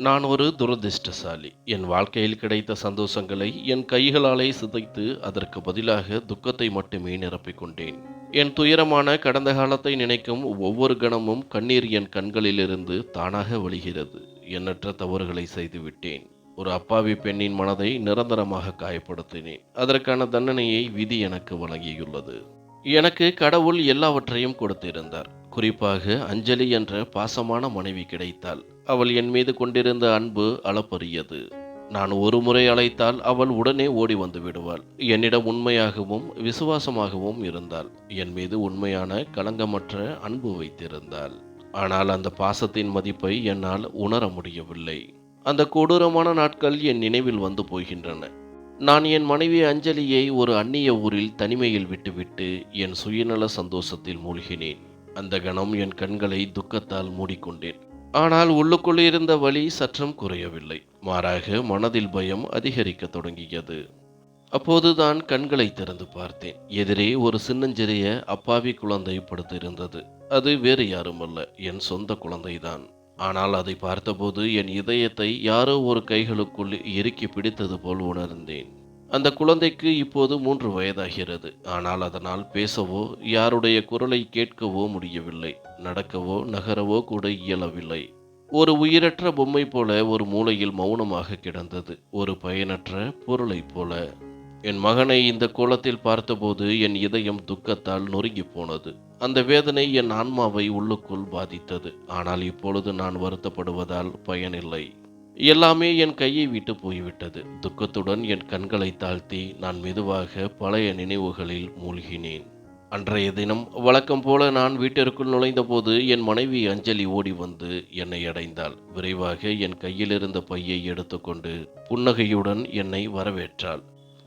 நான் ஒரு துரதிர்ஷ்டசாலி. என் வாழ்க்கையில் கிடைத்த சந்தோஷங்களை என் கைகளாலே சிதைத்து அதற்கு பதிலாக துக்கத்தை மட்டுமே நிரப்பிக் கொண்டேன். என் துயரமான கடந்த காலத்தை நினைக்கும் ஒவ்வொரு கணமும் கண்ணீர் என் கண்களிலிருந்து தானாக வழிகிறது. எண்ணற்ற தவறுகளை செய்துவிட்டேன். ஒரு அப்பாவி பெண்ணின் மனதை நிரந்தரமாக காயப்படுத்தினேன். அதற்கான தண்டனையை விதி எனக்கு வழங்கியுள்ளது. எனக்கு கடவுள் எல்லாவற்றையும் கொடுத்திருந்தார். குறிப்பாக அஞ்சலி என்ற பாசமான மனைவி கிடைத்தாள் அவள் என் மீது கொண்டிருந்த அன்பு அளப்பரியது. நான் ஒரு முறை அழைத்தால் அவள் உடனே ஓடி வந்து விடுவாள். என்னிடம் உண்மையாகவும் விசுவாசமாகவும் இருந்தாள். என் மீது உண்மையான களங்கமற்ற அன்பு வைத்திருந்தாள். ஆனால் அந்த பாசத்தின் மதிப்பை என்னால் உணர முடியவில்லை. அந்த கொடூரமான நாட்கள் என் நினைவில் வந்து போகின்றன. நான் என் மனைவி அஞ்சலியை ஒரு அந்நிய ஊரில் தனிமையில் விட்டுவிட்டு என் சுயநல சந்தோஷத்தில் மூழ்கினேன். அந்த கணம் என் கண்களை துக்கத்தால் மூடிக்கொண்டேன். ஆனால் உள்ளுக்குள் இருந்த வலி சற்றும் குறையவில்லை. மாறாக மனதில் பயம் அதிகரிக்க தொடங்கியது. அப்போதுதான் கண்களை திறந்து பார்த்தேன். எதிரே ஒரு சின்னஞ்சிறிய அப்பாவி குழந்தை படுத்திருந்தது. அது வேறு யாருமல்ல. என் சொந்த குழந்தைதான். ஆனால் அதை பார்த்தபோது என் இதயத்தை யாரோ ஒரு கைகளுக்குள் இறுக்கி பிடித்தது போல் உணர்ந்தேன். அந்த குழந்தைக்கு இப்போது மூன்று வயதாகிறது. ஆனால் அதனால் பேசவோ யாருடைய குரலை கேட்கவோ முடியவில்லை. நடக்கவோ நகரவோ கூட இயலவில்லை. ஒரு உயிரற்ற பொம்மை போல ஒரு மூலையில் மௌனமாக கிடந்தது. ஒரு பயனற்ற பொருளைப் போல. என் மகனை இந்த கோலத்தில் பார்த்தபோது என் இதயம் துக்கத்தால் நொறுங்கி போனது. அந்த வேதனை என் ஆன்மாவை உள்ளுக்குள் பாதித்தது. ஆனால் இப்பொழுது நான் வருத்தப்படுவதால் பயனில்லை. எல்லாமே என் கையை விட்டு போய்விட்டது. துக்கத்துடன் என் கண்களை தாழ்த்தி நான் மெதுவாக பழைய நினைவுகளில் மூழ்கினேன். அன்றைய தினம் வழக்கம் போல நான் வீட்டிற்குள் நுழைந்தபோது என் மனைவி அஞ்சலி ஓடி வந்து என்னை அடைந்தாள். விரைவாக என் கையிலிருந்த பையை எடுத்துக்கொண்டு புன்னகையுடன் என்னை வரவேற்றாள்.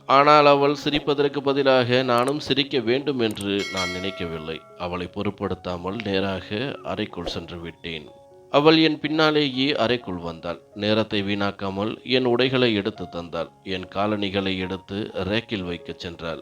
ஆனால் அவள் சிரிப்பதற்கு பதிலாக நானும் சிரிக்க வேண்டும் என்று நான் நினைக்கவில்லை. அவளை பொருட்படுத்தாமல் நேராக அறைக்குள் சென்று விட்டேன். அவள் என் பின்னாலேயே அறைக்குள் வந்தாள். நேரத்தை வீணாக்காமல் என் உடைகளை எடுத்து தந்தாள். என் காலணிகளை எடுத்து ரேக்கில் வைக்கச் சென்றாள்.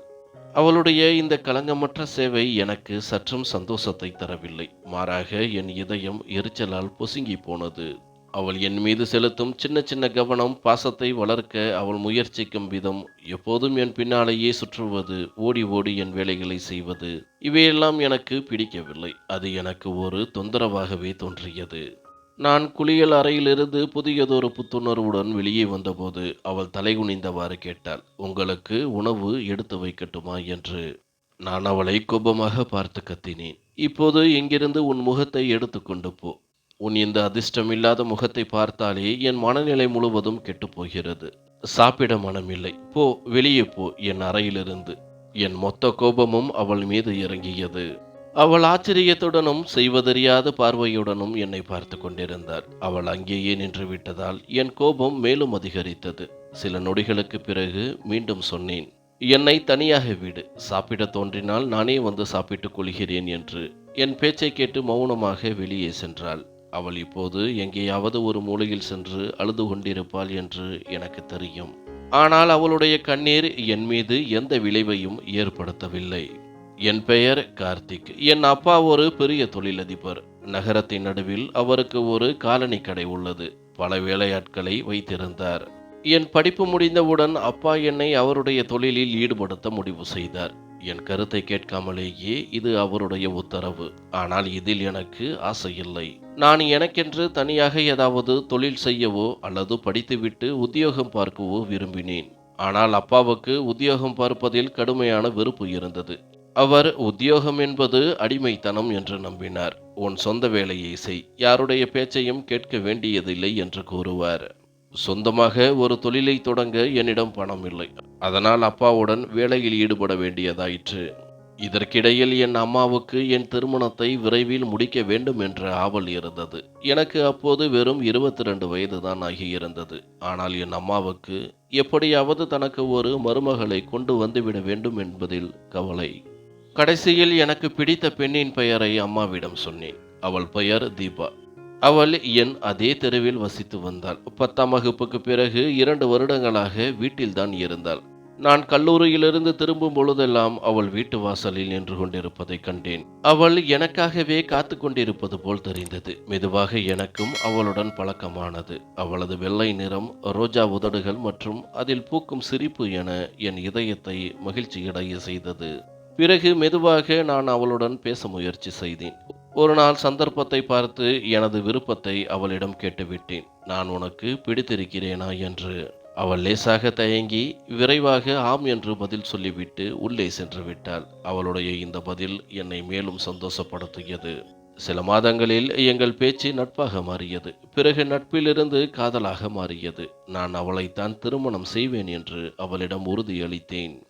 அவளுடைய இந்த களங்கமற்ற சேவை எனக்கு சற்றும் சந்தோஷத்தை தரவில்லை. மாறாக என் இதயம் எரிச்சலால் பொசுங்கி போனது. அவள் என் மீது செலுத்தும் சின்ன சின்ன கவனம் பாசத்தை வளர்க்க அவள் முயற்சிக்கும் விதம் எப்போதும் என் பின்னாலேயே சுற்றுவது ஓடி ஓடி என் வேலைகளை செய்வது. இவையெல்லாம் எனக்கு பிடிக்கவில்லை. அது எனக்கு ஒரு தொந்தரவாகவே தோன்றியது. நான் குளியல் அறையிலிருந்து புதியதொரு புத்துணர்வுடன் வெளியே வந்தபோது அவள் தலைகுனிந்தவாறு கேட்டாள் உங்களுக்கு உணவு எடுத்து வைக்கட்டுமா? என்று. நான் அவளை கோபமாக பார்த்து கத்தினேன் இப்போது இங்கிருந்து உன் முகத்தை எடுத்துக்கொண்டு போ. உன் இந்த அதிர்ஷ்டமில்லாத முகத்தை பார்த்தாலே என் மனநிலை முழுவதும் கெட்டுப் போகிறது சாப்பிட மனமில்லை. போ வெளியே போ என் அறையிலிருந்து. என் மொத்த கோபமும் அவள் மீது இறங்கியது. அவள் ஆச்சரியத்துடனும் செய்வதறியாத பார்வையுடனும் என்னை பார்த்து கொண்டிருந்தாள் அவள் அங்கேயே நின்று விட்டதால் என் கோபம் மேலும் அதிகரித்தது. சில நொடிகளுக்கு பிறகு மீண்டும் சொன்னேன் என்னை தனியாக விடு. சாப்பிட தோன்றினால் நானே வந்து சாப்பிட்டுக் கொள்கிறேன் என்று. என் பேச்சை கேட்டு மௌனமாக வெளியே சென்றாள். அவள் இப்போது எங்கேயாவது ஒரு மூலையில் சென்று அழுது கொண்டிருப்பாள் என்று எனக்கு தெரியும். ஆனால் அவளுடைய கண்ணீர் என் மீது எந்த விளைவையும் ஏற்படுத்தவில்லை. என் பெயர் கார்த்திக். என் அப்பா ஒரு பெரிய தொழிலதிபர். நகரத்தின் நடுவில் அவருக்கு ஒரு காலனி கடை உள்ளது. பல வேலையாட்களை வைத்திருந்தார். என் படிப்பு முடிந்தவுடன் அப்பா என்னை அவருடைய தொழிலில் ஈடுபடுத்த முடிவு செய்தார். என் கருத்தை கேட்காமலேயே இது அவருடைய உத்தரவு. ஆனால் இதில் எனக்கு ஆசை இல்லை நான் எனக்கென்று தனியாக ஏதாவது தொழில் செய்யவோ அல்லது படித்துவிட்டு உத்தியோகம் பார்க்கவோ விரும்பினேன். ஆனால் அப்பாவுக்கு உத்தியோகம் பார்ப்பதில் கடுமையான வெறுப்பு இருந்தது. அவர் உத்தியோகம் என்பது அடிமைத்தனம் என்று நம்பினார். உன் சொந்த வேலையை செய். யாருடைய பேச்சையும் கேட்க வேண்டியதில்லை என்று கூறுவார். சொந்தமாக ஒரு தொழிலை தொடங்க என்னிடம் பணம் இல்லை. அதனால் அப்பாவுடன் வேலையில் ஈடுபட வேண்டியதாயிற்று. இதற்கிடையில் என் அம்மாவுக்கு என் திருமணத்தை விரைவில் முடிக்க வேண்டும் என்ற ஆவல் இருந்தது. எனக்கு அப்போது வெறும் இருபத்தி ரெண்டு வயது தான் ஆகியிருந்தது. ஆனால் என் அம்மாவுக்கு எப்படியாவது தனக்கு ஒரு மருமகளை கொண்டு வந்துவிட வேண்டும் என்பதில் கவலை. கடைசியில் எனக்கு பிடித்த பெண்ணின் பெயரை அம்மாவிடம் சொன்னேன். அவள் பெயர் தீபா. அவள் என் அதே தெருவில் வசித்து வந்தாள். பத்தாம் வகுப்புக்கு பிறகு இரண்டு வருடங்களாக வீட்டில்தான் இருந்தாள். நான் கல்லூரியிலிருந்து திரும்பும் பொழுதெல்லாம் அவள் வீட்டு வாசலில் நின்று கொண்டிருப்பதை கண்டேன். அவள் எனக்காகவே காத்து கொண்டிருப்பது போல் தெரிந்தது. மெதுவாக எனக்கும் அவளுடன் பழக்கமானது. அவளது வெள்ளை நிறம் ரோஜா உதடுகள் மற்றும் அதில் பூக்கும் சிரிப்பு என என் இதயத்தை மகிழ்ச்சியடைய செய்தது. பிறகு மெதுவாக நான் அவளுடன் பேச முயற்சி செய்தேன். ஒரு நாள் சந்தர்ப்பத்தை பார்த்து எனது விருப்பத்தை அவளிடம் கேட்டுவிட்டேன். நான் உனக்கு பிடித்திருக்கிறேனா? என்று அவள் லேசாக தயங்கி விரைவாக ஆம் என்று பதில் சொல்லிவிட்டு உள்ளே சென்று விட்டாள் அவளுடைய இந்த பதில் என்னை மேலும் சந்தோஷப்படுத்தியது. சில மாதங்களில் எங்கள் பேச்சு நட்பாக மாறியது. பிறகு நட்பிலிருந்து காதலாக மாறியது. நான் அவளைத்தான் திருமணம் செய்வேன் என்று அவளிடம் உறுதியளித்தேன்.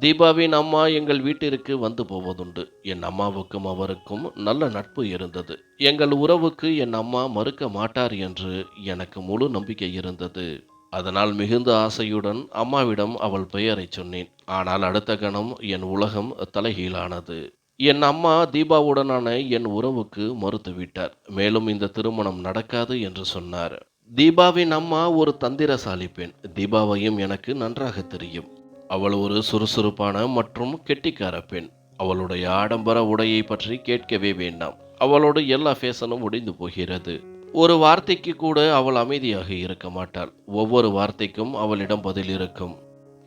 தீபாவின் அம்மா எங்கள் வீட்டிற்கு வந்து போவதுண்டு. என் அம்மாவுக்கும் அவருக்கும் நல்ல நட்பு இருந்தது. எங்கள் உறவுக்கு என் அம்மா மறுக்க மாட்டார் என்று எனக்கு முழு நம்பிக்கை இருந்தது. அதனால் மிகுந்த ஆசையுடன் அம்மாவிடம் அவள் பெயரை சொன்னேன். ஆனால் அடுத்த கணம் என் உலகம் தலைகீழானது. என் அம்மா தீபாவுடனான என் உறவுக்கு மறுத்துவிட்டார். மேலும் இந்த திருமணம் நடக்காது என்று சொன்னார். தீபாவின் அம்மா ஒரு தந்திரசாலி பெண். தீபாவையும் எனக்கு நன்றாக தெரியும். அவள் ஒரு சுறுசுறுப்பான மற்றும் கெட்டிக்கார பெண். அவளுடைய ஆடம்பர உடையை பற்றி கேட்கவே வேண்டாம். அவளோட எல்லா ஃபேஷனும் முடிந்து போகிறது. ஒரு வார்த்தைக்கு கூட அவள் அமைதியாக இருக்க மாட்டாள். ஒவ்வொரு வார்த்தைக்கும் அவளிடம் பதில் இருக்கும்.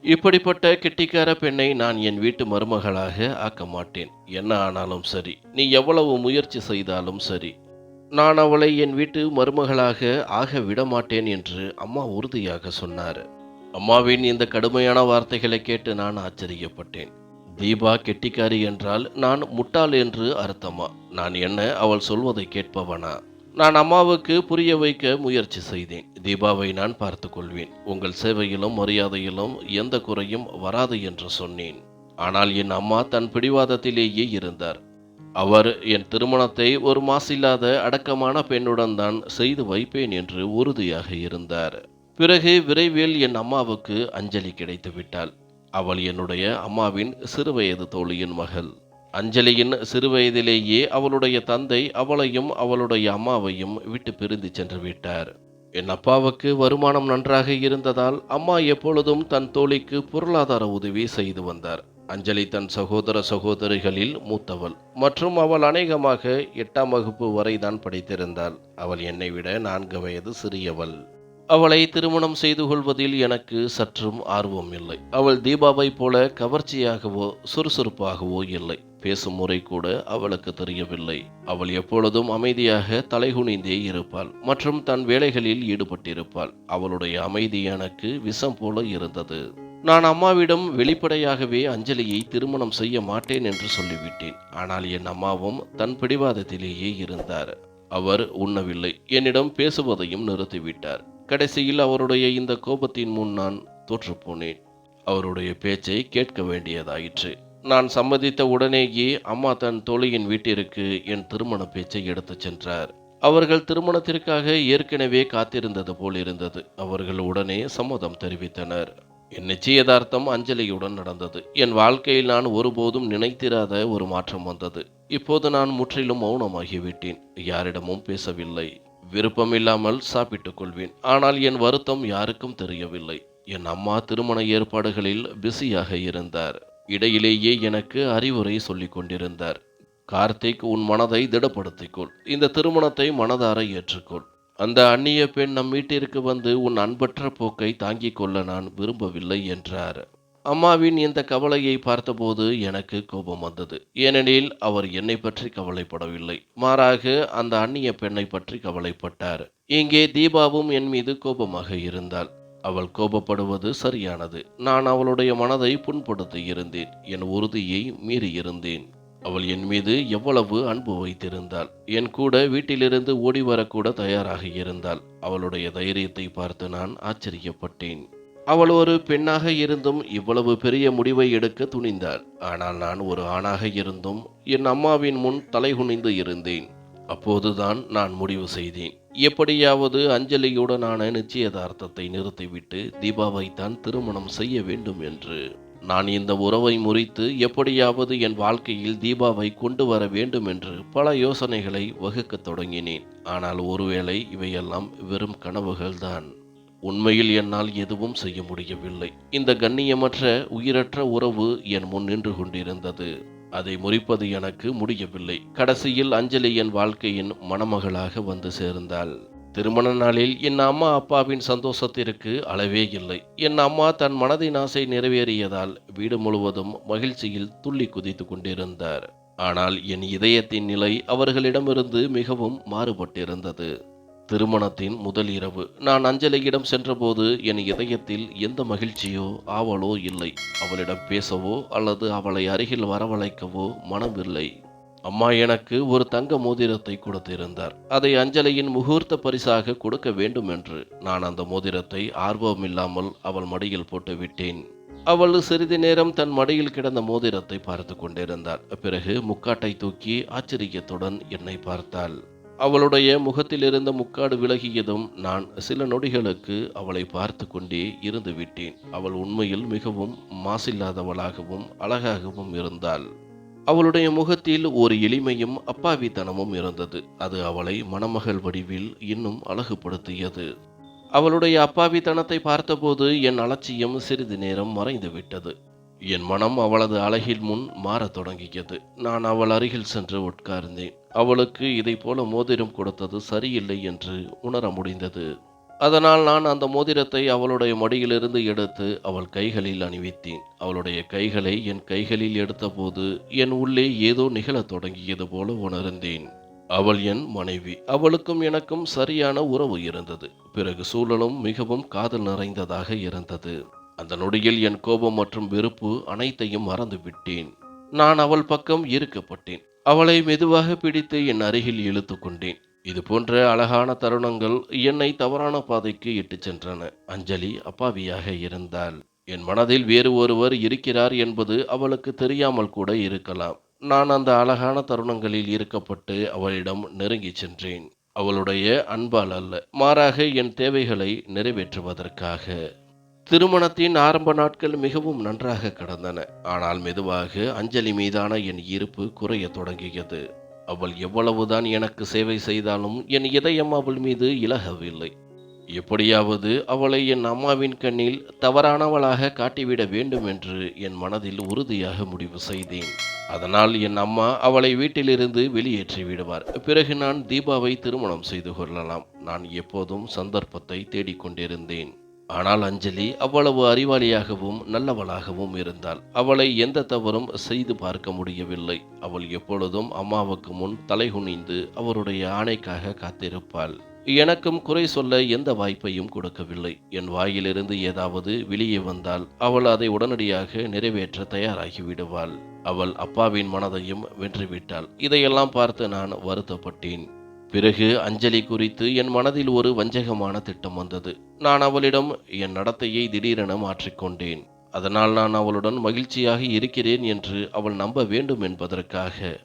இப்படிப்பட்ட கெட்டிக்கார பெண்ணை நான் என் வீட்டு மருமகளாக ஆக்க மாட்டேன். என்ன ஆனாலும் சரி. நீ எவ்வளவு முயற்சி செய்தாலும் சரி. நான் அவளை என் வீட்டு மருமகளாக ஆக விடமாட்டேன் என்று அம்மா உறுதியாக சொன்னார். அம்மாவின் இந்த கடுமையான வார்த்தைகளை கேட்டு நான் ஆச்சரியப்பட்டேன். தீபா கெட்டிக்காரி என்றால் நான் முட்டாள் என்று அர்த்தமா? நான் என்ன அவள் சொல்வதை கேட்பவனா? நான் அம்மாவுக்கு புரிய வைக்க முயற்சி செய்தேன். தீபாவை நான் பார்த்து கொள்வேன். உங்கள் சேவையிலும் மரியாதையிலும் எந்த குறையும் வராது என்று சொன்னேன். ஆனால் என் அம்மா தன் பிடிவாதத்திலேயே இருந்தார். அவர் என் திருமணத்தை ஒரு மாசில்லாத அடக்கமான பெண்ணுடன் தான் செய்து வைப்பேன் என்று உறுதியாக இருந்தார். பிறகு விரைவில் என் அம்மாவுக்கு அஞ்சலி கிடைத்து விட்டாள் அவள் என்னுடைய அம்மாவின் சிறுவயது தோழியின் மகள். அஞ்சலியின் சிறுவயதிலேயே அவளுடைய தந்தை அவளையும் அவளுடைய அம்மாவையும் விட்டு பிரிந்து சென்று விட்டார். என் அப்பாவுக்கு வருமானம் நன்றாக இருந்ததால் அம்மா எப்பொழுதும் தன் தோழிக்கு பொருளாதார உதவி செய்து வந்தார். அஞ்சலி தன் சகோதர சகோதரிகளில் மூத்தவள் மற்றும் அவள் அநேகமாக எட்டாம் வகுப்பு வரை தான் படித்திருந்தாள். அவள் என்னை விட நான்கு வயது சிறியவள். அவளை திருமணம் செய்து கொள்வதில் எனக்கு சற்றும் ஆர்வம் இல்லை. அவள் தீபாவை போல கவர்ச்சியாகவோ சுறுசுறுப்பாகவோ இல்லை. பேசும் முறை கூட அவளுக்கு தெரியவில்லை. அவள் எப்பொழுதும் அமைதியாக தலைகுனிந்தே இருப்பாள் மற்றும் தன் வேலைகளில் ஈடுபட்டிருப்பாள். அவளுடைய அமைதி எனக்கு விஷம் போல இருந்தது. நான் அம்மாவிடம் வெளிப்படையாகவே அஞ்சலியை திருமணம் செய்ய மாட்டேன் என்று சொல்லிவிட்டேன். ஆனால் என் அம்மாவும் தன் பிடிவாதத்திலேயே இருந்தார். அவர் உண்ணவில்லை. என்னிடம் பேசுவதையும் நிறுத்திவிட்டார். கடைசியில் அவருடைய இந்த கோபத்தின் முன் நான் தோற்றுப்போனேன். அவருடைய பேச்சை கேட்க வேண்டியதாயிற்று. நான் சம்மதித்த உடனேயே அம்மா தன் தோழியின் வீட்டிற்கு என் திருமண பேச்சை எடுத்துச் சென்றார். அவர்கள் திருமணத்திற்காக ஏற்கனவே காத்திருந்தது போல் இருந்தது. அவர்கள் உடனே சம்மதம் தெரிவித்தனர். என் நிச்சயதார்த்தம் அஞ்சலியுடன் நடந்தது. என் வாழ்க்கையில் நான் ஒருபோதும் நினைத்திராத ஒரு மாற்றம் வந்தது. இப்போது நான் முற்றிலும் மௌனமாகிவிட்டேன். யாரிடமும் பேசவில்லை. விருப்பமில்லாமல் சாப்பிட்டுக் கொள்வேன். ஆனால் என் வருத்தம் யாருக்கும் தெரியவில்லை. என் அம்மா திருமண ஏற்பாடுகளில் பிஸியாக இருந்தார். இடையிலேயே எனக்கு அறிவுரை சொல்லிக் கொண்டிருந்தார். கார்த்திக் உன் மனதை திடப்படுத்திக்கொள். இந்த திருமணத்தை மனதார ஏற்றுக்கொள். அந்த அந்நிய பெண் நம் வீட்டிற்கு வந்து உன் அன்பற்ற போக்கை தாங்கிக் கொள்ள நான் விரும்பவில்லை என்றார். அம்மாவின் இந்த கவலையை பார்த்தபோது எனக்கு கோபம் வந்தது. ஏனெனில் அவர் என்னை பற்றி கவலைப்படவில்லை. மாறாக அந்த அந்நிய பெண்ணை பற்றி கவலைப்பட்டார். இங்கே தீபாவும் என் மீது கோபமாக இருந்தாள். அவள் கோபப்படுவது சரியானது. நான் அவளுடைய மனதை புண்படுத்தி இருந்தேன். என் உறுதியை மீறியிருந்தேன் அவள் என் மீது எவ்வளவு அன்பு வைத்திருந்தாள். என் கூட வீட்டிலிருந்து ஓடி வரக்கூட தயாராக இருந்தாள். அவளுடைய தைரியத்தை பார்த்து நான் ஆச்சரியப்பட்டேன். அவள் ஒரு பெண்ணாக இருந்தும் இவ்வளவு பெரிய முடிவை எடுக்க துணிந்தாள். ஆனால் நான் ஒரு ஆணாக இருந்தும் என் அம்மாவின் முன் தலைகுனிந்து இருந்தேன். அப்போதுதான் நான் முடிவு செய்தேன். எப்படியாவது அஞ்சலியுடனான நிச்சயதார்த்தத்தை நிறுத்திவிட்டு தீபாவை தான் திருமணம் செய்ய வேண்டும் என்று. நான் இந்த உறவை முறித்து எப்படியாவது என் வாழ்க்கையில் தீபாவை கொண்டு வர வேண்டும் என்று பல யோசனைகளை வகுக்கத் தொடங்கினேன். ஆனால் ஒருவேளை இவையெல்லாம் வெறும் கனவுகள்தான். உண்மையில் என்னால் எதுவும் செய்ய முடியவில்லை. இந்த கண்ணியமற்ற உயிரற்ற உறவு என் முன் நின்று கொண்டிருந்தது. அதை முறிப்பது எனக்கு முடியவில்லை. கடைசியில் அஞ்சலி என் வாழ்க்கையின் மணமகளாக வந்து சேர்ந்தாள். திருமண நாளில் என் அம்மா அப்பாவின் சந்தோஷத்திற்கு அளவே இல்லை. என் அம்மா தன் மனதின் ஆசை நிறைவேறியதால் வீடு முழுவதும் மகிழ்ச்சியில் துள்ளி குதித்து கொண்டிருந்தார். ஆனால் என் இதயத்தின் நிலை அவர்களிடமிருந்து மிகவும் மாறுபட்டிருந்தது. திருமணத்தின் முதல் இரவு. நான் அஞ்சலியிடம் சென்றபோது என் இதயத்தில் எந்த மகிழ்ச்சியோ ஆவலோ இல்லை. அவளிடம் பேசவோ அல்லது அவளை அருகில் வரவழைக்கவோ மனமில்லை அம்மா எனக்கு ஒரு தங்க மோதிரத்தை கொடுத்திருந்தார். அதை அஞ்சலியின் முகூர்த்த பரிசாக கொடுக்க வேண்டும் என்று நான் அந்த மோதிரத்தை ஆர்வமில்லாமல் அவள் மடியில் போட்டு விட்டேன். அவள் சிறிது நேரம் தன் மடியில் கிடந்த மோதிரத்தை பார்த்து கொண்டிருந்தாள். பிறகு முக்காட்டை தூக்கி ஆச்சரியத்துடன் என்னை பார்த்தாள். அவளுடைய முகத்தில் இருந்த முக்காடு விலகியதும் நான் சில நொடிகளுக்கு அவளை பார்த்து கொண்டே இருந்து விட்டேன். அவள் உண்மையில் மிகவும் மாசில்லாதவளாகவும் அழகாகவும் இருந்தாள். அவளுடைய முகத்தில் ஒரு எளிமையும் அப்பாவித்தனமும் இருந்தது. அது அவளை மணமகள் வடிவில் இன்னும் அழகுபடுத்தியது. அவளுடைய அப்பாவித்தனத்தை பார்த்தபோது என் அலட்சியம் சிறிது நேரம் மறைந்து விட்டது என் மனம் அவளது அழகில் முன் மாறத் தொடங்கியது. நான் அவள் அருகில் சென்று உட்கார்ந்தேன். அவளுக்கு இதை போல மோதிரம் கொடுத்தது சரியில்லை என்று உணர முடிந்தது. அதனால் நான் அந்த மோதிரத்தை அவளுடைய மடியிலிருந்து எடுத்து அவள் கைகளில் அணிவித்தேன். அவளுடைய கைகளை என் கைகளில் எடுத்தபோது என் உள்ளே ஏதோ நிகழத் தொடங்கியது போல உணர்ந்தேன். அவள் என் மனைவி. அவளுக்கும் எனக்கும் சரியான உறவு இருந்தது. பிறகு சூழலும் மிகவும் காதல் நிறைந்ததாக இருந்தது. அந்த நொடியில் என் கோபம் மற்றும் வெறுப்பு அனைத்தையும் மறந்து விட்டேன் நான் அவள் பக்கம் ஈர்க்கப்பட்டேன். அவளை மெதுவாக பிடித்து என் அருகில் இழுத்து கொண்டேன். இது போன்ற அழகான தருணங்கள் என்னை தவறான பாதைக்கு இட்டுச் சென்றன. அஞ்சலி அப்பாவியாக இருந்தாள். என் மனதில் வேறு ஒருவர் இருக்கிறார் என்பது அவளுக்கு தெரியாமல் கூட இருக்கலாம். நான் அந்த அழகான தருணங்களில் ஈர்க்கப்பட்டு அவளிடம் நெருங்கிச் சென்றேன். அவளுடைய அன்பால் அல்ல மாறாக என் தேவைகளை நிறைவேற்றுவதற்காக. திருமணத்தின் ஆரம்ப நாட்கள் மிகவும் நன்றாக கடந்தன. ஆனால் மெதுவாக அஞ்சலி மீதான என் இருப்பு குறைய தொடங்கியது. அவள் எவ்வளவுதான் எனக்கு சேவை செய்தாலும் என் இதயம் அவள் மீது இலகவில்லை. எப்படியாவது அவளை என் அம்மாவின் கண்ணில் தவறானவளாக காட்டிவிட வேண்டும் என்று என் மனதில் உறுதியாக முடிவு செய்தேன். அதனால் என் அம்மா அவளை வீட்டிலிருந்து வெளியேற்றி விடுவார். பிறகு நான் தீபாவை திருமணம் செய்து கொள்ளலாம். நான் எப்போதும் சந்தர்ப்பத்தை தேடிக்கொண்டிருந்தேன். ஆனால் அஞ்சலி அவ்வளவு அறிவாளியாகவும் நல்லவளாகவும் இருந்தாள். அவளை எந்த தவறும் செய்து பார்க்க முடியவில்லை. அவள் எப்பொழுதும் அம்மாவுக்கு முன் தலைகுனிந்து அவருடைய ஆணைக்காக காத்திருப்பாள். எனக்கும் குறை சொல்ல எந்த வாய்ப்பையும் கொடுக்கவில்லை. என் வாயிலிருந்து ஏதாவது வெளியே வந்தால் அவள் அதை உடனடியாக நிறைவேற்ற தயாராகி விடுவாள். அவள் அப்பாவின் மனதையும் வென்றுவிட்டாள். இதையெல்லாம் பார்த்து நான் வருத்தப்பட்டேன். பிறகு அஞ்சலி குறித்து என் மனதில் ஒரு வஞ்சகமான திட்டம் வந்தது. நான் அவளிடம் என் நடத்தையை திடீரென மாற்றிக்கொண்டேன் அதனால் நான் அவளுடன் மகிழ்ச்சியாக இருக்கிறேன் என்று அவள் நம்ப வேண்டும் என்பதற்காக.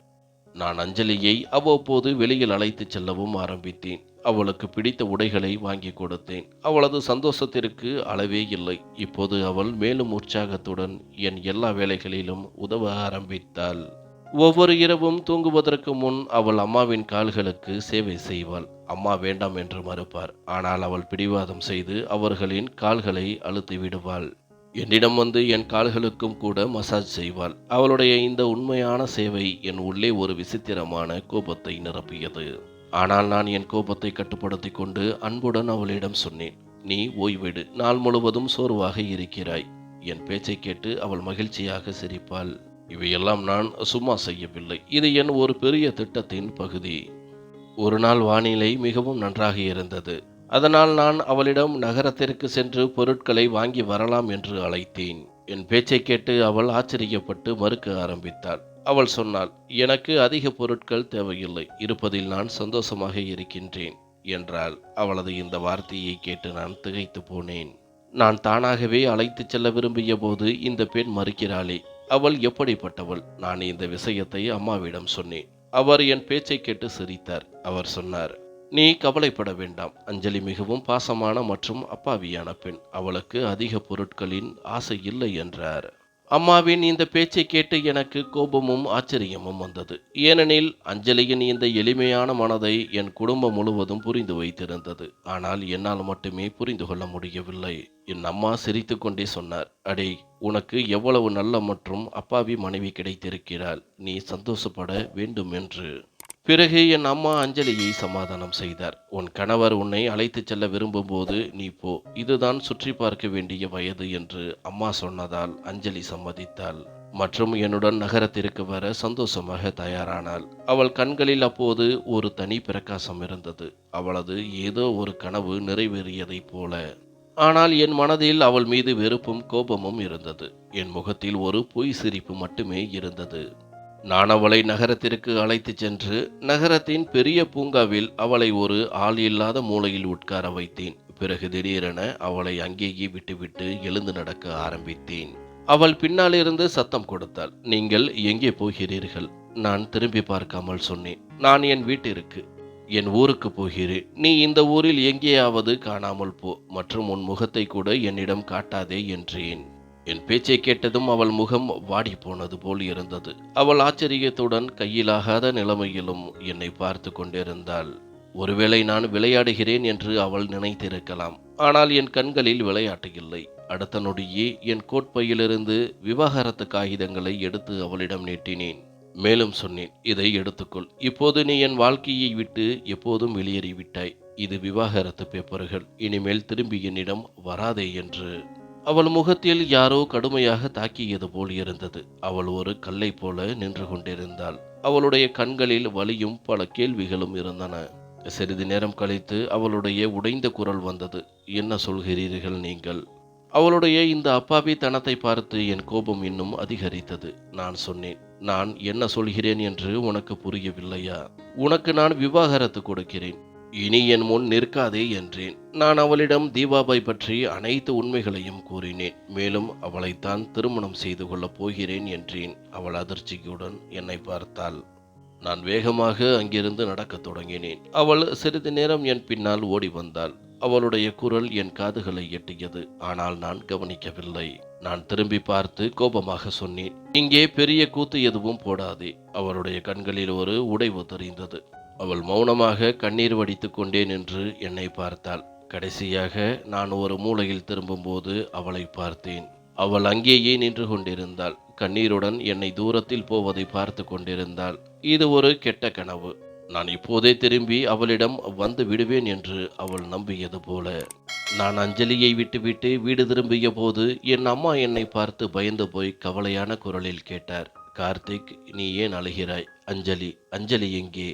நான் அஞ்சலியை அவ்வப்போது வெளியில் அழைத்துச் செல்லவும் ஆரம்பித்தேன். அவளுக்கு பிடித்த உடைகளை வாங்கி கொடுத்தேன். அவளது சந்தோஷத்திற்கு அளவே இல்லை. இப்போது அவள் மேலும் உற்சாகத்துடன் என் எல்லா வேலைகளிலும் உதவ ஆரம்பித்தாள். ஒவ்வொரு இரவும் தூங்குவதற்கு முன் அவள் அம்மாவின் கால்களுக்கு சேவை செய்வாள். அம்மா வேண்டாம் என்று மறுப்பார். ஆனால் அவள் பிடிவாதம் செய்து அவர்களின் கால்களை அழுத்தி விடுவாள். என்னிடம் வந்து என் கால்களுக்கும் கூட மசாஜ் செய்வாள். அவளுடைய இந்த உண்மையான சேவை என் உள்ளே ஒரு விசித்திரமான கோபத்தை நிரப்பியது. ஆனால் நான் என் கோபத்தை கட்டுப்படுத்தி கொண்டு அன்புடன் அவளிடம் சொன்னேன். நீ ஓய்வெடு. நாள் முழுவதும் சோர்வாக இருக்கிறாய். என் பேச்சை கேட்டு அவள் மகிழ்ச்சியாக சிரிப்பாள். இவையெல்லாம் நான் சும்மா செய்யவில்லை. இது என் ஒரு பெரிய திட்டத்தின் பகுதி. ஒரு நாள் வானிலை மிகவும் நன்றாக இருந்தது. அதனால் நான் அவளிடம் நகரத்திற்கு சென்று பொருட்களை வாங்கி வரலாம் என்று அழைத்தேன். என் பேச்சை கேட்டு அவள் ஆச்சரியப்பட்டு மறுக்க ஆரம்பித்தாள். அவள் சொன்னாள் எனக்கு அதிக பொருட்கள் தேவையில்லை. இருப்பதில் நான் சந்தோஷமாக இருக்கின்றேன் என்றாள். அவளது இந்த வார்த்தையை கேட்டு நான் திகைத்து போனேன். நான் தானாகவே அழைத்துச் செல்ல விரும்பிய போது இந்த பெண் மறுக்கிறாளே அவள் எப்படிப்பட்டவள்? நான் இந்த விஷயத்தை அம்மாவிடம் சொன்னேன். அவர் என் பேச்சை கேட்டு சிரித்தார். அவர் சொன்னார் நீ கவலைப்பட வேண்டாம். அஞ்சலி மிகவும் பாசமான மற்றும் அப்பாவியான பெண். அவளுக்கு அதிக பொருட்களின் ஆசை இல்லை என்றார். அம்மாவின் இந்த பேச்சை கேட்டு எனக்கு கோபமும் ஆச்சரியமும் வந்தது. ஏனெனில் அஞ்சலியின் இந்த எளிமையான மனதை என் குடும்பம் முழுவதும் புரிந்து வைத்திருந்தது. ஆனால் என்னால் மட்டுமே புரிந்து கொள்ள முடியவில்லை. என் அம்மா சிரித்துக்கொண்டே சொன்னார் அடே உனக்கு எவ்வளவு நல்ல மற்றும் அப்பாவி மனைவி கிடைத்திருக்கிறாள். நீ சந்தோஷப்பட வேண்டும் என்று. பிறகு என் அம்மா அஞ்சலியை சமாதானம் செய்தார். உன் கணவர் உன்னை அழைத்துச் செல்ல விரும்பும்போது நீ போ. இதுதான் சுற்றி பார்க்க வேண்டிய வயது என்று அம்மா சொன்னதால் அஞ்சலி சம்மதித்தாள். மற்றும் என்னுடன் நகரத்திற்கு வர சந்தோஷமாக தயாரானாள். அவள் கண்களில் அப்போது ஒரு தனி பிரகாசம் இருந்தது. அவளது ஏதோ ஒரு கனவு நிறைவேறியதைப் போல. ஆனால் என் மனதில் அவள் மீது வெறுப்பும் கோபமும் இருந்தது. என் முகத்தில் ஒரு பொய் சிரிப்பு மட்டுமே இருந்தது. நான் அவளை நகரத்திற்கு அழைத்துச் சென்று நகரத்தின் பெரிய பூங்காவில் அவளை ஒரு ஆள் இல்லாத மூலையில் உட்கார வைத்தேன். பிறகு திடீரென அவளை அங்கேயே விட்டுவிட்டு எழுந்து நடக்க ஆரம்பித்தேன். அவள் பின்னாலிருந்து சத்தம் கொடுத்தாள் நீங்கள் எங்கே போகிறீர்கள்? நான் திரும்பி பார்க்காமல் சொன்னேன் நான் என் வீட்டிற்கு என் ஊருக்கு போகிறேன். நீ இந்த ஊரில் எங்கேயாவது காணாமல் போ மற்றும் உன் முகத்தை கூட என்னிடம் காட்டாதே என்றேன். என் பேச்சை கேட்டதும் அவள் முகம் வாடி போனது போல் இருந்தது. அவள் ஆச்சரியத்துடன் கையிலாகாத நிலைமையிலும் என்னை பார்த்து கொண்டிருந்தாள். ஒருவேளை நான் விளையாடுகிறேன் என்று அவள் நினைத்திருக்கலாம். ஆனால் என் கண்களில் விளையாட்டு இல்லை. அடுத்த நொடியே என் கோட்பையிலிருந்து விவாகரத்து காகிதங்களை எடுத்து அவளிடம் நீட்டினேன். மேலும் சொன்னேன் இதை எடுத்துக்கொள். இப்போது நீ என் வாழ்க்கையை விட்டு எப்போதும் வெளியேறிவிட்டாய். இது விவாகரத்து பேப்பர்கள். இனிமேல் திரும்பி என்னிடம் வராதே என்று அவள் முகத்தில் யாரோ கடுமையாக தாக்கியது போல் இருந்தது. அவள் ஒரு கல்லை போல நின்று கொண்டிருந்தாள். அவளுடைய கண்களில் வலியும் பல கேள்விகளும் இருந்தன. சிறிது நேரம் கழித்து அவளுடைய உடைந்த குரல் வந்தது. என்ன சொல்கிறீர்கள் நீங்கள்? அவளுடைய இந்த அப்பாவி தனத்தை பார்த்து என் கோபம் இன்னும் அதிகரித்தது. நான் சொன்னேன். நான் என்ன சொல்கிறேன் என்று உனக்கு புரியவில்லையா? உனக்கு நான் விவாகரத்து கொடுக்கிறேன். இனி என் முன் நிற்காதே என்றேன். நான் அவளிடம் தீபாபாய் பற்றி அனைத்து உண்மைகளையும் கூறினேன். மேலும் அவளைத்தான் திருமணம் செய்து கொள்ளப் போகிறேன் என்றேன். அவள் அதிர்ச்சியுடன் என்னை பார்த்தாள். நான் வேகமாக அங்கிருந்து நடக்கத் தொடங்கினேன். அவள் சிறிது நேரம் என் பின்னால் ஓடி வந்தாள். அவளுடைய குரல் என் காதுகளை எட்டியது. ஆனால் நான் கவனிக்கவில்லை. நான் திரும்பி பார்த்து கோபமாக சொன்னேன் இங்கே பெரிய கூத்து எதுவும் போடாதே. அவளுடைய கண்களில் ஒரு உடைவு தெரிந்தது. அவள் மௌனமாக கண்ணீர் வடித்து கொண்டே நின்று என்னை பார்த்தாள். கடைசியாக நான் ஒரு மூலையில் திரும்பும்போது அவளை பார்த்தேன். அவள் அங்கேயே நின்று கொண்டிருந்தாள். கண்ணீருடன் என்னை தூரத்தில் போவதை பார்த்து கொண்டிருந்தாள். இது ஒரு கெட்ட கனவு. நான் இப்போதே திரும்பி அவளிடம் வந்து விடுவேன் என்று அவள் நம்பியது போல. நான் அஞ்சலியை விட்டுவிட்டு வீடு திரும்பிய போது என் அம்மா என்னை பார்த்து பயந்து போய் கவலையான குரலில் கேட்டார். கார்த்திக் நீ ஏன் அழுகிறாய்? அஞ்சலி அஞ்சலி எங்கே?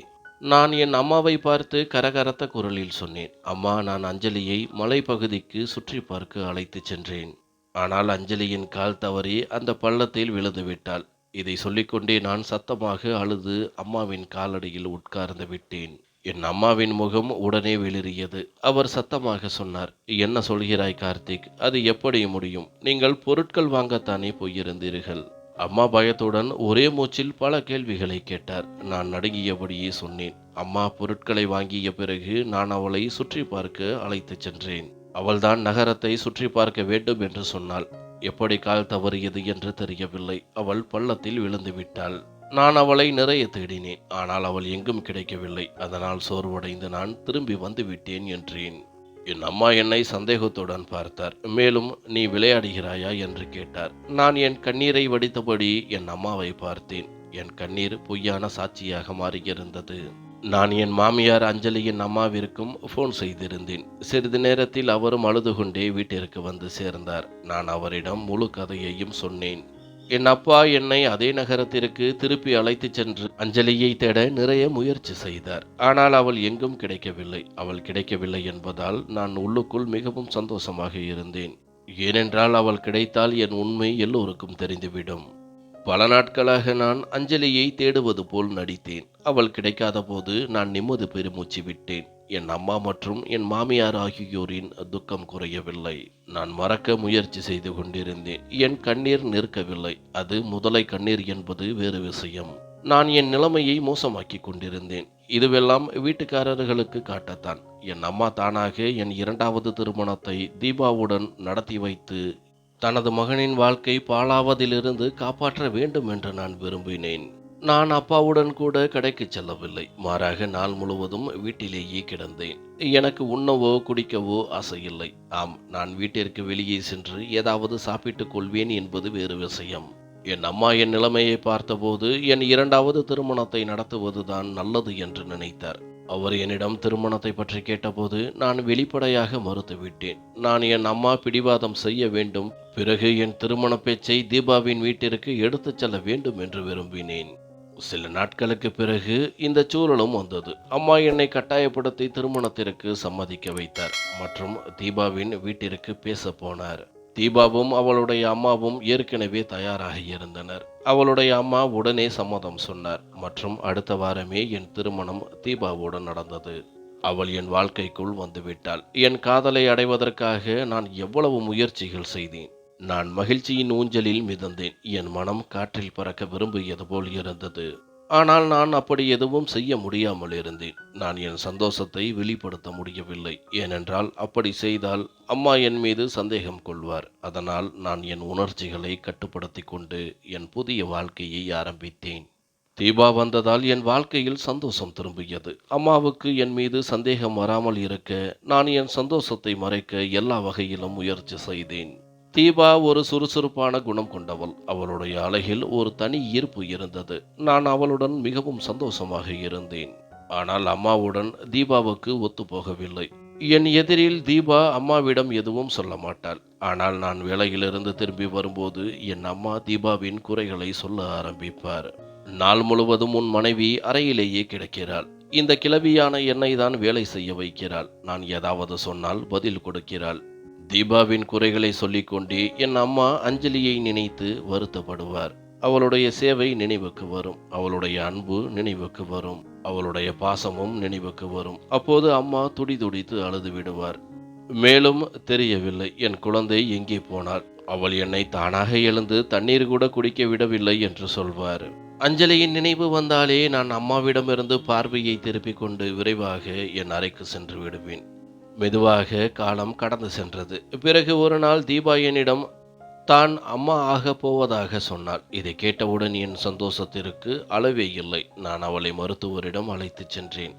நான் என் அம்மாவை பார்த்து கரகரத்த குரலில் சொன்னேன். அம்மா நான் அஞ்சலியை மலைப்பகுதிக்கு சுற்றி பார்க்க அழைத்துச் சென்றேன். ஆனால் அஞ்சலியின் கால் தவறி அந்த பள்ளத்தில் விழுந்துவிட்டாள் இதை சொல்லிக்கொண்டே நான் சத்தமாக அழுது அம்மாவின் காலடியில் உட்கார்ந்து விட்டேன். என் அம்மாவின் முகம் உடனே வெளிறியது. அவர் சத்தமாக சொன்னார் என்ன சொல்கிறாய் கார்த்திக்? அது எப்படி முடியும்? நீங்கள் பொருட்கள் வாங்கத்தானே போயிருந்தீர்கள்? அம்மா பயத்துடன் ஒரே மூச்சில் பல கேள்விகளை கேட்டார். நான் நடுங்கியபடியே சொன்னேன் அம்மா பொருட்களை வாங்கிய பிறகு நான் அவளை சுற்றி பார்க்க அழைத்துச் சென்றேன். அவள்தான் நகரத்தை சுற்றி பார்க்க வேண்டும் என்று சொன்னாள். எப்படி கால் தவறியது என்று தெரியவில்லை. அவள் பள்ளத்தில் விழுந்து விட்டாள். நான் அவளை நிறைய தேடினேன் ஆனால் அவள் எங்கும் கிடைக்கவில்லை. அதனால் சோர்வடைந்து நான் திரும்பி வந்து விட்டேன் என்றேன். என் அம்மா என்னை சந்தேகத்துடன் பார்த்தார். மேலும் நீ விளையாடுகிறாயா? என்று கேட்டார். நான் என் கண்ணீரை வடித்தபடி என் அம்மாவை பார்த்தேன். என் கண்ணீர் பொய்யான சாட்சியாக மாறியிருந்தது. நான் என் மாமியார் அஞ்சலியின் அம்மாவிற்கும் ஃபோன் செய்திருந்தேன். சிறிது நேரத்தில் அவரும் அழுது கொண்டே வீட்டிற்கு வந்து சேர்ந்தார். நான் அவரிடம் முழு கதையையும் சொன்னேன். என் அப்பா என்னை அதே நகரத்திற்கு திருப்பி அழைத்துச் சென்று அஞ்சலியை தேட நிறைய முயற்சி செய்தார். ஆனால் அவள் எங்கும் கிடைக்கவில்லை. அவள் கிடைக்கவில்லை என்பதால் நான் உள்ளுக்குள் மிகவும் சந்தோஷமாக இருந்தேன். ஏனென்றால் அவள் கிடைத்தால் என் உண்மை எல்லோருக்கும் தெரிந்துவிடும். பல நாட்களாக நான் அஞ்சலியை தேடுவது போல் நடித்தேன். அவள் கிடைக்காத போது நான் நிம்மதி பெருமூச்சு விட்டேன். என் அம்மா மற்றும் என் மாமியார் ஆகியோரின் துக்கம் குறையவில்லை. நான் மறக்க முயற்சி செய்து கொண்டிருந்தேன். என் கண்ணீர் நிற்கவில்லை. அது முதலை கண்ணீர் என்பது வேறு விஷயம். நான் என் நிலைமையை மோசமாக்கி கொண்டிருந்தேன். இதுவெல்லாம் வீட்டுக்காரர்களுக்கு காட்டத்தான். என் அம்மா தானாக என் இரண்டாவது திருமணத்தை தீபாவுடன் நடத்தி வைத்து தனது மகனின் வாழ்க்கை பாழாவதிலிருந்து காப்பாற்ற வேண்டும் என்று நான் விரும்பினேன். நான் அப்பாவுடன் கூட கடைக்கு செல்லவில்லை. மாறாக நாள் முழுவதும் வீட்டிலேயே கிடந்தேன். எனக்கு உண்ணவோ குடிக்கவோ ஆசையில்லை. ஆம் நான் வீட்டிற்கு வெளியே சென்று ஏதாவது சாப்பிட்டுக் கொள்வேன் என்பது வேறு விஷயம். என் அம்மா என் நிலைமையை பார்த்தபோது என் இரண்டாவது திருமணத்தை நடத்துவதுதான் நல்லது என்று நினைத்தார். அவர் என்னிடம் திருமணத்தை பற்றி கேட்டபோது நான் வெளிப்படையாக மறுத்துவிட்டேன். நான் என் அம்மா பிடிவாதம் செய்ய வேண்டும். பிறகு என் திருமண பேச்சை தீபாவின் வீட்டிற்கு எடுத்துச் செல்ல வேண்டும் என்று விரும்பினேன். சில நாட்களுக்கு பிறகு இந்த சூழலும் வந்தது. அம்மா என்னை கட்டாயப்படுத்தி திருமணத்திற்கு சம்மதிக்க வைத்தார் மற்றும் தீபாவின் வீட்டிற்கு பேச போனார். தீபாவும் அவளுடைய அம்மாவும் ஏற்கனவே தயாராக இருந்தனர். அவளுடைய அம்மா உடனே சம்மதம் சொன்னார் மற்றும் அடுத்த வாரமே என் திருமணம் தீபாவுடன் நடந்தது. அவள் என் வாழ்க்கைக்குள் வந்துவிட்டாள். என் காதலை அடைவதற்காக நான் எவ்வளவு முயற்சிகள் செய்தேன். நான் மகிழ்ச்சியின் ஊஞ்சலில் மிதந்தேன். என் மனம் காற்றில் பறக்க விரும்பியது போல் இருந்தது. ஆனால் நான் அப்படி எதுவும் செய்ய முடியாமல் இருந்தேன். நான் என் சந்தோஷத்தை வெளிப்படுத்த முடியவில்லை. ஏனென்றால் அப்படி செய்தால் அம்மா என் மீது சந்தேகம் கொள்வார். அதனால் நான் என் உணர்ச்சிகளை கட்டுப்படுத்தி கொண்டு என் புதிய வாழ்க்கையை ஆரம்பித்தேன். தீபா வந்ததால் என் வாழ்க்கையில் சந்தோஷம் திரும்பியது. அம்மாவுக்கு என் மீது சந்தேகம் வராமல் இருக்க நான் என் சந்தோஷத்தை மறைக்க எல்லா வகையிலும் முயற்சி செய்தேன். தீபா ஒரு சுறுசுறுப்பான குணம் கொண்டவள். அவளுடைய அழகில் ஒரு தனி ஈர்ப்பு இருந்தது. நான் அவளுடன் மிகவும் சந்தோஷமாக இருந்தேன். ஆனால் அம்மாவுடன் தீபாவுக்கு ஒத்து போகவில்லை. என் எதிரில் தீபா அம்மாவிடம் எதுவும் சொல்ல மாட்டாள். ஆனால் நான் வேலையிலிருந்து திரும்பி வரும்போது என் அம்மா தீபாவின் குறைகளை சொல்ல ஆரம்பிப்பார். நாள் முழுவதும் உன் மனைவி அறையிலேயே கிடக்கிறாள். இந்த கிளவியான என்னை தான் வேலை செய்ய வைக்கிறாள். நான் ஏதாவது சொன்னால் பதில் கொடுக்கிறாள். தீபாவின் குறைகளை சொல்லிக்கொண்டே என் அம்மா அஞ்சலியை நினைத்து வருத்தப்படுவார். அவளுடைய சேவை நினைவுக்கு வரும். அவளுடைய அன்பு நினைவுக்கு வரும். அவளுடைய பாசமும் நினைவுக்கு வரும். அப்போது அம்மா துடி துடித்து அழுது விடுவார். மேலும் தெரியவில்லை. என் குழந்தை எங்கே போனாள்? அவள் என்னை தானாக எழுந்து தண்ணீர் கூட குடிக்க விடவில்லை என்று சொல்வார். அஞ்சலியின் நினைவு வந்தாலே நான் அம்மாவிடமிருந்து பார்வையை திருப்பிக் கொண்டு விரைவாக என் அறைக்கு சென்று விடுவேன். மெதுவாக காலம் கடந்து சென்றது. பிறகு ஒரு நாள் தீபா என்னிடம் தான் அம்மா ஆக போவதாக சொன்னாள். இதை கேட்டவுடன் என் சந்தோஷத்திற்கு அளவே இல்லை. நான் அவளை மருத்துவரிடம் அழைத்துச் சென்றேன்.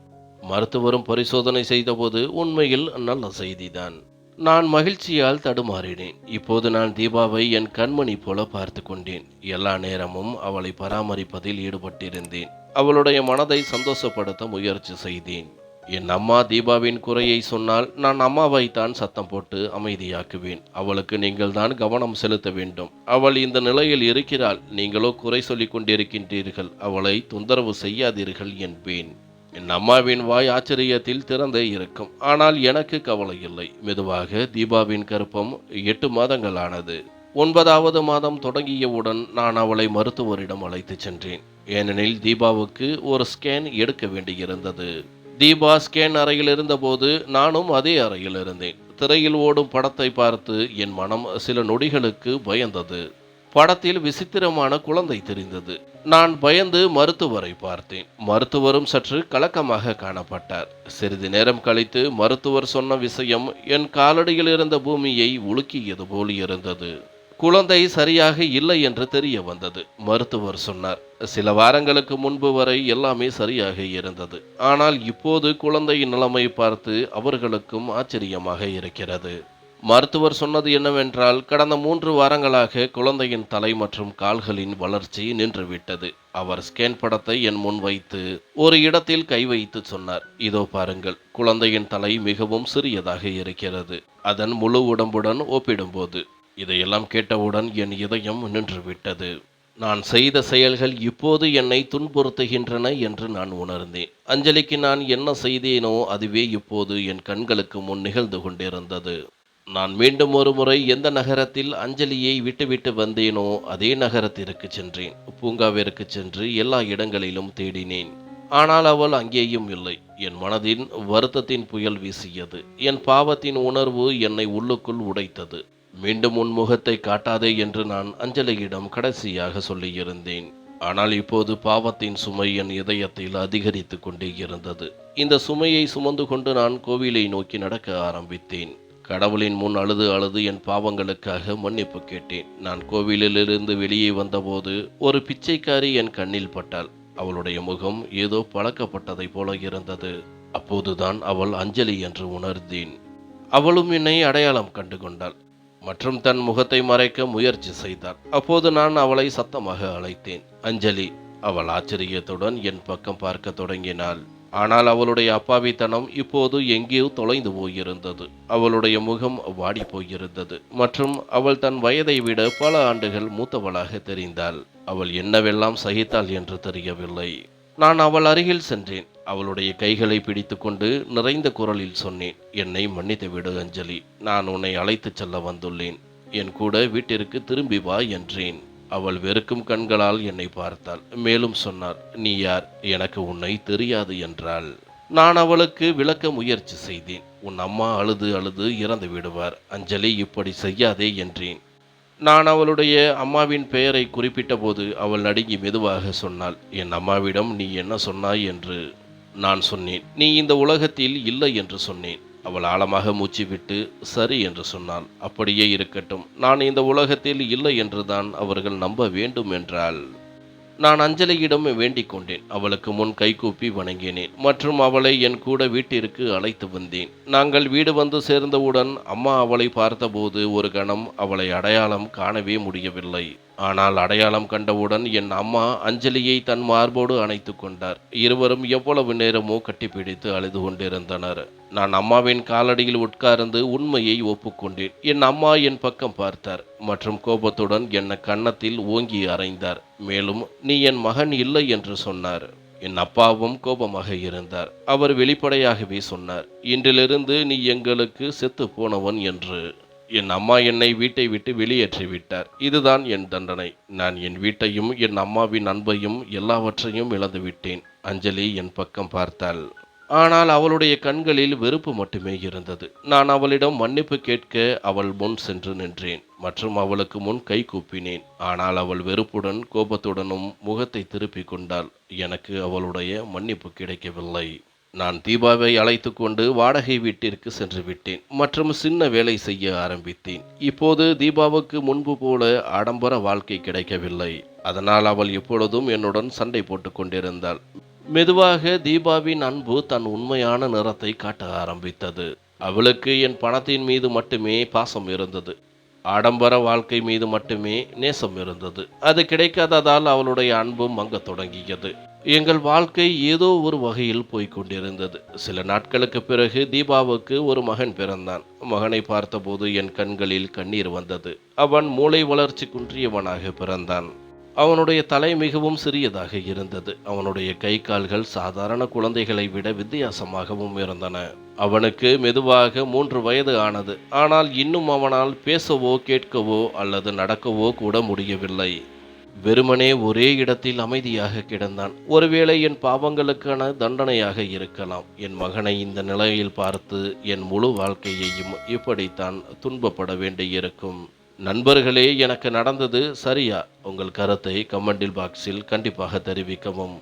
மருத்துவரும் பரிசோதனை செய்தபோது உண்மையில் நல்ல செய்திதான். நான் மகிழ்ச்சியால் தடுமாறினேன். இப்போது நான் தீபாவை என் கண்மணி போல பார்த்து கொண்டேன். எல்லா நேரமும் அவளை பராமரிப்பதில் ஈடுபட்டிருந்தேன். அவளுடைய மனதை சந்தோஷப்படுத்த முயற்சி செய்தேன். என் அம்மா தீபாவின் குறையை சொன்னால் நான் அம்மாவை தான் சத்தம் போட்டு அமைதியாக்குவேன். அவளுக்கு நீங்கள் தான் கவனம் செலுத்த வேண்டும். அவள் இந்த நிலையில் இருக்கிறாள். நீங்களோ குறை சொல்லிக் கொண்டிருக்கின்றீர்கள். அவளை தொந்தரவு செய்யாதீர்கள் என்பேன். என் அம்மாவின் வாய் ஆச்சரியத்தில் திறந்தே இருக்கும். ஆனால் எனக்கு கவலை இல்லை. மெதுவாக தீபாவின் கருப்பம் எட்டு மாதங்கள் ஆனது ஒன்பதாவது மாதம் தொடங்கியவுடன் நான் அவளை மருத்துவரிடம் அழைத்துச் சென்றேன். ஏனெனில் தீபாவுக்கு ஒரு ஸ்கேன் எடுக்க வேண்டியிருந்தது. தீபா ஸ்கேன் அறையில் இருந்தபோது நானும் அதே அறையில் இருந்தேன். திரையில் ஓடும் படத்தை பார்த்து என் மனம் சில நொடிகளுக்கு பயந்தது. படத்தில் விசித்திரமான குழந்தை தெரிந்தது. நான் பயந்து மருத்துவரை பார்த்தேன். மருத்துவரும் சற்று கலக்கமாக காணப்பட்டார். சிறிது நேரம் கழித்து மருத்துவர் சொன்ன விஷயம் என் காலடியில் இருந்த பூமியை உலுக்கியது போல் இருந்தது. குழந்தை சரியாக இல்லை என்று தெரிய வந்தது. மருத்துவர் சொன்னார் சில வாரங்களுக்கு முன்பு வரை எல்லாமே சரியாக இருந்தது. ஆனால் இப்போது குழந்தையின் நிலைமை பார்த்து அவர்களுக்கும் ஆச்சரியமாக இருக்கிறது. மருத்துவர் சொன்னது என்னவென்றால் கடந்த மூன்று வாரங்களாக குழந்தையின் தலை மற்றும் கால்களின் வளர்ச்சி நின்றுவிட்டது. அவர் ஸ்கேன் படத்தை என் முன் வைத்து ஒரு இடத்தில் கை வைத்து சொன்னார் இதோ பாருங்கள் குழந்தையின் தலை மிகவும் சிறியதாக இருக்கிறது. அதன் முழு உடம்புடன் ஒப்பிடும்போது இதையெல்லாம் கேட்டவுடன் என் இதயம் நின்றுவிட்டது. நான் செய்த செயல்கள் இப்போது என்னை துன்புறுத்துகின்றன என்று நான் உணர்ந்தேன். அஞ்சலிக்கு நான் என்ன செய்தேனோ அதுவே இப்போது என் கண்களுக்கு முன் நிகழ்ந்து கொண்டிருந்தது. நான் மீண்டும் ஒரு முறை எந்த நகரத்தில் அஞ்சலியை விட்டுவிட்டு வந்தேனோ அதே நகரத்திற்கு சென்றேன். பூங்காவிற்கு சென்று எல்லா இடங்களிலும் தேடினேன். ஆனால் அவள் அங்கேயும் இல்லை. என் மனதின் வருத்தத்தின் புயல் வீசியது. என் பாவத்தின் உணர்வு என்னை உள்ளுக்குள் உடைத்தது. மீண்டும் உன் முகத்தை காட்டாதே என்று நான் அஞ்சலியிடம் கடைசியாக சொல்லியிருந்தேன். ஆனால் இப்போது பாவத்தின் சுமை என் இதயத்தில் அதிகரித்து கொண்டே இருந்தது. இந்த சுமையை சுமந்து கொண்டு நான் கோவிலை நோக்கி நடக்க ஆரம்பித்தேன். கடவுளின் முன் அழுது அழுது என் பாவங்களுக்காக மன்னிப்பு கேட்டேன். நான் கோவிலிலிருந்து வெளியே வந்தபோது ஒரு பிச்சைக்காரி என் கண்ணில் பட்டாள். அவளுடைய முகம் ஏதோ பழக்கப்பட்டதைப் போல இருந்தது. அப்போதுதான் அவள் அஞ்சலி என்று உணர்ந்தேன். அவளும் என்னை அடையாளம் கண்டு கொண்டாள். மற்றும் தன் முகத்தை மறைக்க முயற்சி செய்தாள் அப்போது நான் அவளை சத்தமாக அழைத்தேன். அஞ்சலி அவள் ஆச்சரியத்துடன் என் பக்கம் பார்க்க தொடங்கினாள். ஆனால் அவளுடைய அப்பாவித்தனம் இப்போது எங்கேயோ தொலைந்து போயிருந்தது. அவளுடைய முகம் வாடி போயிருந்தது. மற்றும் அவள் தன் வயதை விட பல ஆண்டுகள் மூத்தவளாக தெரிந்தாள். அவள் என்னவெல்லாம் சகித்தாள் என்று தெரியவில்லை. நான் அவள் அருகில் சென்றேன். அவளுடைய கைகளை பிடித்துக்கொண்டு நிறைந்த குரலில் சொன்னேன் என்னை மன்னித்து விடு அஞ்சலி. நான் உன்னை அழைத்துச் செல்ல வந்துள்ளேன். என் கூட வீட்டிற்கு திரும்பி வா என்றேன். அவள் வெறுக்கும் கண்களால் என்னை பார்த்தாள். மேலும் சொன்னார் நீ யார்? எனக்கு உன்னை தெரியாது என்றாள். நான் அவளுக்கு விளக்க முயற்சி செய்தேன். உன் அம்மா அழுது அழுது இறந்து விடுவார். அஞ்சலி இப்படி செய்யாதே என்றேன். நான் அவளுடைய அம்மாவின் பெயரை குறிப்பிட்டபோது அவள் நடுங்கி மெதுவாக சொன்னாள் என் அம்மாவிடம் நீ என்ன சொன்னாய்? என்று. நான் சொன்னேன். நீ இந்த உலகத்தில் இல்லை என்று சொன்னேன். அவள் ஆழமாக மூச்சு விட்டு சரி என்று சொன்னாள் அப்படியே இருக்கட்டும். நான் இந்த உலகத்தில் இல்லை என்றுதான் அவர்கள் நம்ப வேண்டும் என்றால் நான் அஞ்சலியிடம் வேண்டிக் கொண்டேன். அவளுக்கு முன் கைகூப்பி வணங்கினேன். மற்றும் அவளை என் கூட வீட்டிற்கு அழைத்து வந்தேன். நாங்கள் வீடு வந்து சேர்ந்தவுடன் அம்மா அவளை பார்த்தபோது ஒரு கணம் அவளை அடையாளம் காணவே முடியவில்லை. ஆனால் அடையாளம் கண்டவுடன் என் அம்மா அஞ்சலியை தன் மார்போடு அணைத்து கொண்டார். இருவரும் எவ்வளவு நேரமோ கட்டிப்பிடித்து அழுது கொண்டிருந்தனர். நான் அம்மாவின் காலடியில் உட்கார்ந்து உண்மையை ஒப்புக்கொண்டேன். என் அம்மா என் பக்கம் பார்த்தார் மற்றும் கோபத்துடன் என்னை கன்னத்தில் ஓங்கி அறைந்தார். மேலும் நீ என் மகன் இல்லை என்று சொன்னார். என் அப்பாவும் கோபமாக இருந்தார். அவர் வெளிப்படையாகவே சொன்னார் இன்றிலிருந்து நீ எங்களுக்கு செத்து போனவன் என்று. என் அம்மா என்னை வீட்டை விட்டு வெளியேற்றி விட்டார் இதுதான் என் தண்டனை. நான் என் வீட்டையும் என் அம்மாவின் அன்பையும் எல்லாவற்றையும் இழந்து விட்டேன் அஞ்சலி என் பக்கம் பார்த்தாள். ஆனால் அவளுடைய கண்களில் வெறுப்பு மட்டுமே இருந்தது. நான் அவளிடம் மன்னிப்பு கேட்க அவள் முன் சென்று நின்றேன். மற்றும் அவளுக்கு முன் கை கூப்பினேன். ஆனால் அவள் வெறுப்புடன் கோபத்துடனும் முகத்தை திருப்பிக் கொண்டாள். எனக்கு அவளுடைய மன்னிப்பு கிடைக்கவில்லை. நான் தீபாவை அழைத்து கொண்டு வாடகை வீட்டிற்கு சென்று விட்டேன் மற்றும் சின்ன வேலை செய்ய ஆரம்பித்தேன். இப்போது தீபாவுக்கு முன்பு போல ஆடம்பர வாழ்க்கை கிடைக்கவில்லை. அதனால் அவள் எப்பொழுதும் என்னுடன் சண்டை போட்டு கொண்டிருந்தாள். மெதுவாக தீபாவின் அன்பு தன் உண்மையான நிறத்தை காட்ட ஆரம்பித்தது. அவளுக்கு என் பணத்தின் மீது மட்டுமே பாசம் இருந்தது. ஆடம்பர வாழ்க்கை மீது மட்டுமே நேசம் இருந்தது. அது கிடைக்காததால் அவளுடைய அன்பும் மங்கத் தொடங்கியது. எங்கள் வாழ்க்கை ஏதோ ஒரு வகையில் போய்கொண்டிருந்தது சில நாட்களுக்கு பிறகு தீபாவுக்கு ஒரு மகன் பிறந்தான். மகனை பார்த்தபோது என் கண்களில் கண்ணீர் வந்தது. அவன் மூளை வளர்ச்சி குன்றியவனாக பிறந்தான். அவனுடைய தலை மிகவும் சிறியதாக இருந்தது. அவனுடைய கை கால்கள் சாதாரண குழந்தைகளை விட வித்தியாசமாகவும் இருந்தன. அவனுக்கு மெதுவாக மூன்று வயது ஆனது. ஆனால் இன்னும் அவனால் பேசவோ கேட்கவோ அல்லது நடக்கவோ கூட முடியவில்லை. வெறுமனே ஒரே இடத்தில் அமைதியாக கிடந்தான். ஒருவேளை என் பாவங்களுக்கான தண்டனையாக இருக்கலாம். என் மகனை இந்த நிலையில் பார்த்து என் முழு வாழ்க்கையையும் இப்படித்தான் துன்பப்பட வேண்டியிருக்கும். நண்பர்களே எனக்கு நடந்தது சரியா? உங்கள் கருத்தை கமெண்டில் பாக்ஸில் கண்டிப்பாக தெரிவிக்கவும்.